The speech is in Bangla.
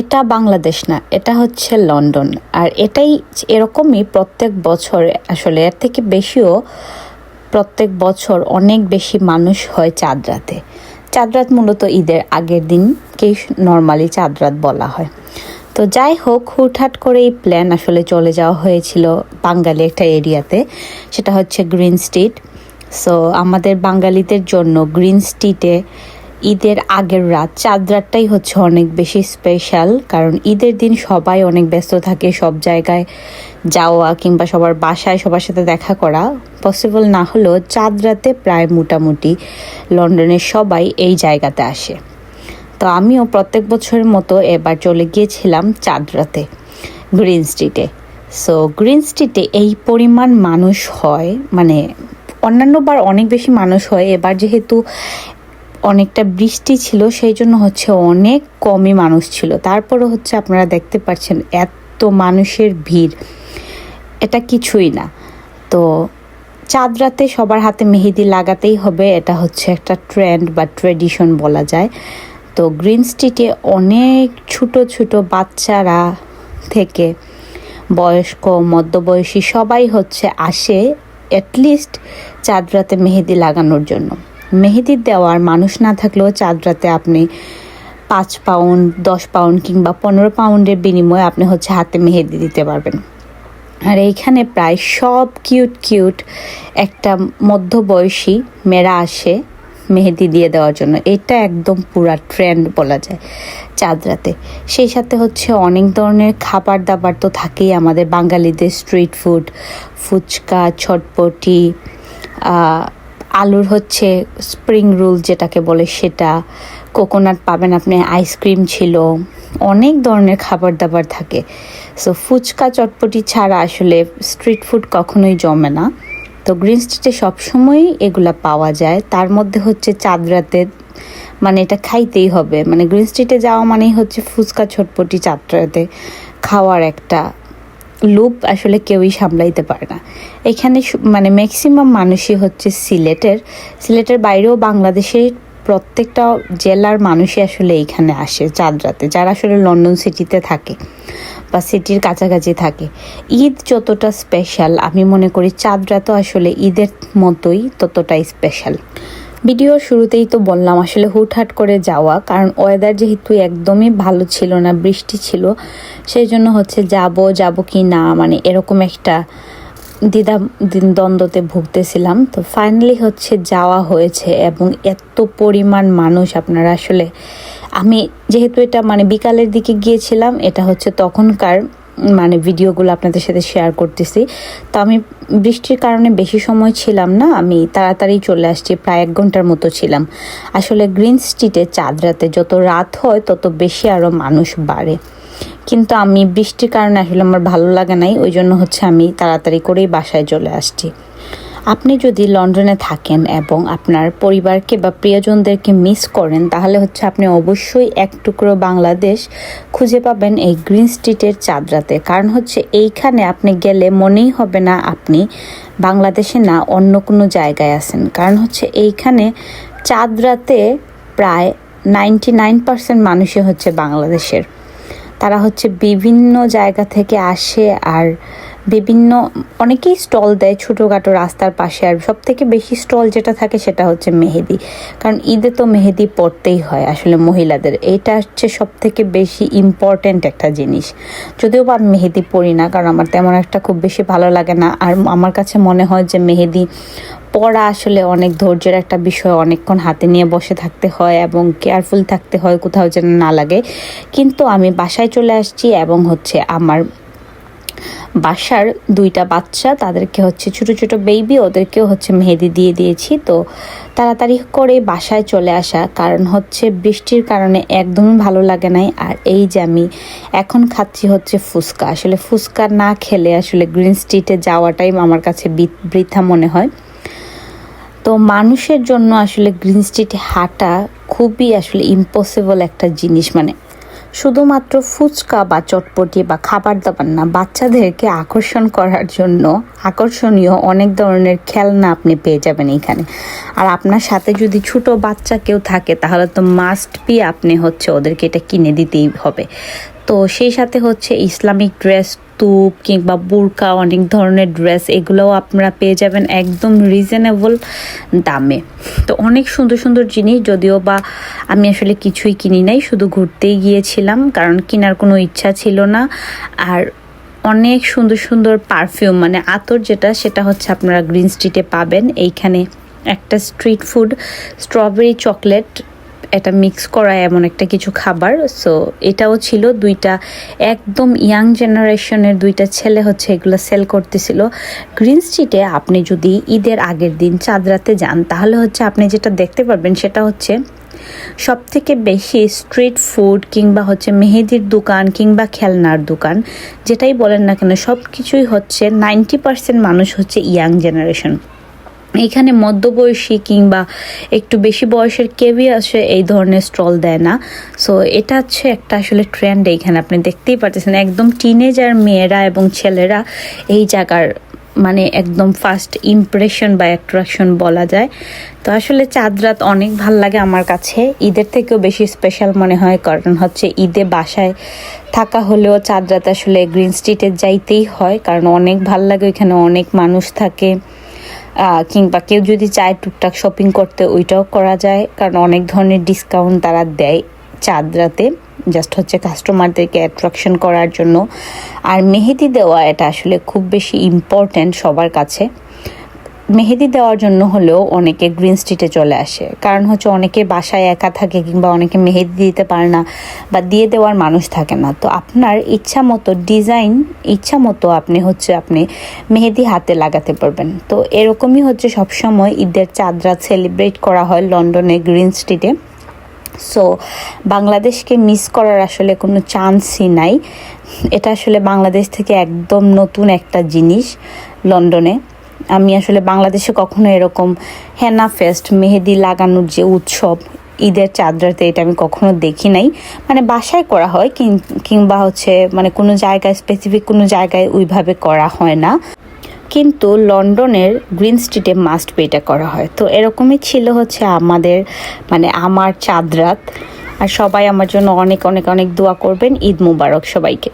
এটা বাংলাদেশ না, এটা হচ্ছে লন্ডন। আর এটাই এরকমই প্রত্যেক বছর, আসলে এর থেকে বেশিও প্রত্যেক বছর অনেক বেশি মানুষ হয় চাঁদ রাতে চাঁদ রাত মূলত ঈদের আগের দিনকেই নর্মালি চাঁদ রাত বলা হয়। তো যাই হোক, হুটহাট করে এই প্ল্যান আসলে চলে যাওয়া হয়েছিল বাঙালি একটা এরিয়াতে, সেটা হচ্ছে গ্রিন স্ট্রিট। সো আমাদের বাঙালিদের জন্য গ্রিন স্ট্রিটে ঈদের আগের রাত। চাঁদ রাতটাই হচ্ছে অনেক বেশি স্পেশাল কারণ ঈদের দিন সবাই অনেক ব্যস্ত থাকে সব জায়গায় যাওয়া কিংবা সবার বাসায় সবার সাথে দেখা করা। পসিবল না হলেও চাঁদ রাতে প্রায় মোটামুটি লন্ডনের সবাই এই জায়গাতে আসে। তো আমিও প্রত্যেক বছরের মতো এবার চলে গিয়েছিলাম চাঁদ রাতে গ্রিন স্ট্রিটে সো গ্রিন স্ট্রিটে এই পরিমাণ মানুষ হয় মানে অন্যান্যবার অনেক বেশি মানুষ হয়। এবার যেহেতু অনেকটা বৃষ্টি ছিল, সেই জন্য হচ্ছে অনেক কমই মানুষ ছিল। তারপরে হচ্ছে আপনারা দেখতে পাচ্ছেন এত মানুষের ভিড়। এটা কিছুই না। তো চাঁদ রাতে সবার হাতে মেহেদি লাগাতেই হবে, এটা হচ্ছে একটা ট্রেন্ড বা ট্রেডিশন বলা যায়। তো গ্রিন স্ট্রিটে অনেক ছোট ছোট বাচ্চারা থেকে বয়স্ক, মধ্যবয়সী সবাই হচ্ছে আসে অ্যাটলিস্ট চাঁদ রাতে মেহেদি লাগানোর জন্য। মেহেদি দেওয়ার মানুষ না থাকলেও চাঁদ রাতে আপনি পাঁচ পাউন্ড, দশ পাউন্ড কিংবা পনেরো পাউন্ডের বিনিময়ে আপনি হচ্ছে হাতে মেহেদি দিতে পারবেন। আর এইখানে প্রায় সব কিউট কিউট একটা মধ্যবয়সী মেয়েরা আসে মেহেদি দিয়ে দেওয়ার জন্য। এটা একদম পুরা ট্রেন্ড বলা যায় চাঁদ রাতে সেই সাথে হচ্ছে অনেক ধরনের খাবার দাবার তো থাকেই আমাদের বাঙালিদের স্ট্রিট ফুড ফুচকা ছটপটি আলুর হচ্ছে স্প্রিং রোল যেটাকে বলে সেটা। কোকোনাট পাবেন আপনি আইসক্রিম ছিল। অনেক ধরনের খাবার দাবার থাকে। সো ফুচকা চটপটি ছাড়া আসলে স্ট্রিট ফুড কখনোই জমে না। তো গ্রিন স্ট্রিটে সবসময়ই এগুলা পাওয়া যায়। তার মধ্যে হচ্ছে চাঁদ রাতে মানে এটা খাইতেই হবে। মানে গ্রিন স্ট্রিটে যাওয়া মানেই হচ্ছে ফুচকা ছটপটি চাঁদ রাতে খাওয়ার একটা লুপ আসলে কেউই সামলাইতে পারে না। এখানে মানে ম্যাক্সিমাম মানুষই হচ্ছে সিলেটের। সিলেটের বাইরেও বাংলাদেশের প্রত্যেকটা জেলার মানুষই আসলে এইখানে আসে চাঁদ রাতে যারা আসলে লন্ডন সিটিতে থাকে বা সিটির কাছাকাছি থাকে। ঈদ যতটা স্পেশাল আমি মনে করি চাঁদ রাতও আসলে ঈদের মতোই ততটাই স্পেশাল ভিডিও শুরুতেই তো বললাম, আসলে হুটহাট করে যাওয়া, কারণ ওয়েদার যেহেতু একদমই ভালো ছিল না, বৃষ্টি ছিল সেই জন্য হচ্ছে যাব যাব কি না মানে এরকম একটা দ্বিধা দ্বন্দ্বতে ভুগতেছিলাম। তো ফাইনালি হচ্ছে যাওয়া হয়েছে এবং এত পরিমাণ মানুষ আপনারা আসলে, আমি যেহেতু এটা মানে বিকালের দিকে গিয়েছিলাম, এটা হচ্ছে তখনকার মানে ভিডিওগুলো আপনাদের সাথে শেয়ার করতেছি। তো আমি বৃষ্টির কারণে বেশি সময় ছিলাম না, আমি তাড়াতাড়ি চলে আসছি, প্রায় এক ঘণ্টার মতো ছিলাম। আসলে গ্রিন স্ট্রিটে চাঁদ রাতে যত রাত হয়, তত বেশি আরও মানুষ বাড়ে। কিন্তু আমি বৃষ্টির কারণে আসলে আমার ভালো লাগে নাই, ওই জন্য হচ্ছে আমি তাড়াতাড়ি করেই বাসায় চলে আসছি। আপনি যদি লন্ডনে থাকেন এবং আপনার পরিবারকে বা প্রিয়জনদেরকে মিস করেন, তাহলে হচ্ছে আপনি অবশ্যই এক টুকরো বাংলাদেশ খুঁজে পাবেন এই গ্রিন স্ট্রিটের চাঁদরাতে। কারণ হচ্ছে এইখানে আপনি গেলে মনেই হবে না আপনি বাংলাদেশে না অন্য কোনো জায়গায় আছেন। কারণ হচ্ছে এইখানে চাঁদরাতে প্রায় নাইনটি নাইন পার্সেন্ট মানুষই হচ্ছে বাংলাদেশের। তারা হচ্ছে বিভিন্ন জায়গা থেকে আসে আর বিভিন্ন, অনেকেই স্টল দেয় ছোটোখাটো রাস্তার পাশে আর সব থেকে বেশি স্টল যেটা থাকে সেটা হচ্ছে মেহেদি। কারণ ঈদে তো মেহেদি পড়তেই হয় আসলে মহিলাদের। এটা হচ্ছে সব থেকে বেশি ইম্পর্ট্যান্ট একটা জিনিস। যদিও বা আমি মেহেদি পড়ি না, কারণ আমার তেমন একটা খুব বেশি ভালো লাগে না। আর আমার কাছে মনে হয় যে মেহেদি পড়া আসলে অনেক ধৈর্যের একটা বিষয়, অনেকক্ষণ হাতে নিয়ে বসে থাকতে হয় এবং কেয়ারফুল থাকতে হয়, কোথাও যেন না লাগে। কিন্তু আমি বাসায় চলে আসছি এবং হচ্ছে আমার বাসার দুইটা বাচ্চা, তাদেরকে হচ্ছে ছোট ছোট বেবি ওদেরকেও হচ্ছে মেহেদি দিয়ে দিয়েছি। তো তাড়াতাড়ি করে বাসায় চলে আসা, কারণ হচ্ছে বৃষ্টির কারণে একদমই ভালো লাগে নাই। আর এই যে আমি এখন খাচ্ছি হচ্ছে ফুচকা। আসলে ফুচকা না খেলে আসলে গ্রিন স্ট্রিটে যাওয়াটাই আমার কাছে বৃথা মনে হয়। তো মানুষের জন্য আসলে গ্রিন স্ট্রিটে হাঁটা খুবই আসলে ইম্পসিবল একটা জিনিস। মানে শুধুমাত্র ফুচকা বা চটপটি বা খাবার দাবার না, বাচ্চাদেরকে আকর্ষণ করার জন্য আকর্ষণীয় অনেক ধরনের খেলনা আপনি পেয়ে যাবেন এখানে। আর আপনার সাথে যদি ছোট বাচ্চা কেউ থাকে, তাহলে তো মাস্ট বি আপনি হচ্ছে ওদেরকে এটা কিনে দিতেই হবে। তো সেই সাথে হচ্ছে ইসলামিক ড্রেস তুপ কিংবা বুরকা অনেক ধরনের ড্রেস এগুলোও আপনারা পেয়ে যাবেন একদম রিজনেবল দামে। তো অনেক সুন্দর সুন্দর জিনিস, যদিও বা আমি আসলে কিছুই কিনি নাই, শুধু ঘুরতেই গিয়েছিলাম, কারণ কেনার কোনো ইচ্ছা ছিল না। আর অনেক সুন্দর সুন্দর পারফিউম মানে আতর যেটা, সেটা হচ্ছে আপনারা গ্রিন স্ট্রিটে পাবেন। এইখানে একটা স্ট্রিট ফুড স্ট্রবেরি চকলেট এটা মিক্স করা এমন একটা কিছু খাবার। সো এটাও ছিল দুইটা একদম ইয়াং জেনারেশনের দুইটা ছেলে হচ্ছে এগুলো সেল করতেছিল। গ্রিন স্ট্রিটে আপনি যদি ঈদের আগের দিন চাঁদরাতে যান, তাহলে হচ্ছে আপনি যেটা দেখতে পারবেন সেটা হচ্ছে সব থেকে বেশি স্ট্রিট ফুড কিংবা হচ্ছে মেহেদির দোকান কিংবা খেলনার দোকান, যেটাই বলেন না কেন সব কিছুই হচ্ছে নাইনটি পার্সেন্ট মানুষ হচ্ছে ইয়াং জেনারেশন এখানে মধ্যবয়সী কিংবা একটু বেশি বয়সের কেউই আসে এই ধরনের স্টল দেয় না। সো এটা হচ্ছে একটা আসলে ট্রেন্ড এইখানে আপনি দেখতেই পাচ্ছেন একদম টিনেজার মেয়েরা এবং ছেলেরা এই জায়গার মানে একদম ফার্স্ট ইমপ্রেশন বা অ্যাট্রাকশন বলা যায়। তো আসলে চাঁদ রাত অনেক ভালো লাগে আমার কাছে। ঈদের থেকেও বেশি স্পেশাল মনে হয়, কারণ হচ্ছে ঈদে বাসায় থাকা হলেও চাঁদ রাত আসলে গ্রিন স্ট্রিটে যাইতেই হয়, কারণ অনেক ভালো লাগে ওইখানে, অনেক মানুষ থাকে। কিংবা কেউ যদি চায় টুকটাক শপিং করতে, ওইটাও করা যায়। কারণ অনেক ধরনের ডিসকাউন্ট তারা দেয় চাঁদ রাতে জাস্ট হচ্ছে কাস্টমারদেরকে অ্যাট্রাকশন করার জন্য। আর মেহেদি দেওয়া, এটা আসলে খুব বেশি ইম্পর্ট্যান্ট সবার কাছে। মেহেদি দেওয়ার জন্য হলেও অনেকে গ্রিন স্ট্রিটে চলে আসে। কারণ হচ্ছে অনেকে বাসায় একা থাকে কিংবা অনেকে মেহেদি দিতে পারে না বা দিয়ে দেওয়ার মানুষ থাকে না। তো আপনার ইচ্ছা মতো ডিজাইন ইচ্ছা মতো আপনি হচ্ছে আপনি মেহেদি হাতে লাগাতে পারবেন। তো এরকমই হচ্ছে সবসময় ঈদের চাঁদরা সেলিব্রেট করা হয় লন্ডনে গ্রিন স্ট্রিটে সো বাংলাদেশকে মিস করার আসলে কোনো চান্সই নাই। এটা আসলে বাংলাদেশ থেকে একদম নতুন একটা জিনিস লন্ডনে আমি আসলে বাংলাদেশে কখনো এরকম হেনা ফেস্ট মেহেদি লাগানোর যে উৎসব, ঈদের চাদরাতে এটা আমি কখনো দেখি নাই। মানে বাসায় করা হয় কিংবা হচ্ছে মানে কোনো জায়গায় স্পেসিফিক কোনো জায়গায় ওইভাবে করা হয় না। কিন্তু লন্ডনের গ্রিন স্ট্রিটে মাস্ট এটা করা হয়। তো এরকমই ছিল হচ্ছে আমাদের মানে আমার চাঁদরাত। আর সবাই আমার জন্য অনেক অনেক অনেক দোয়া করবেন। ঈদ মুবারক সবাইকে।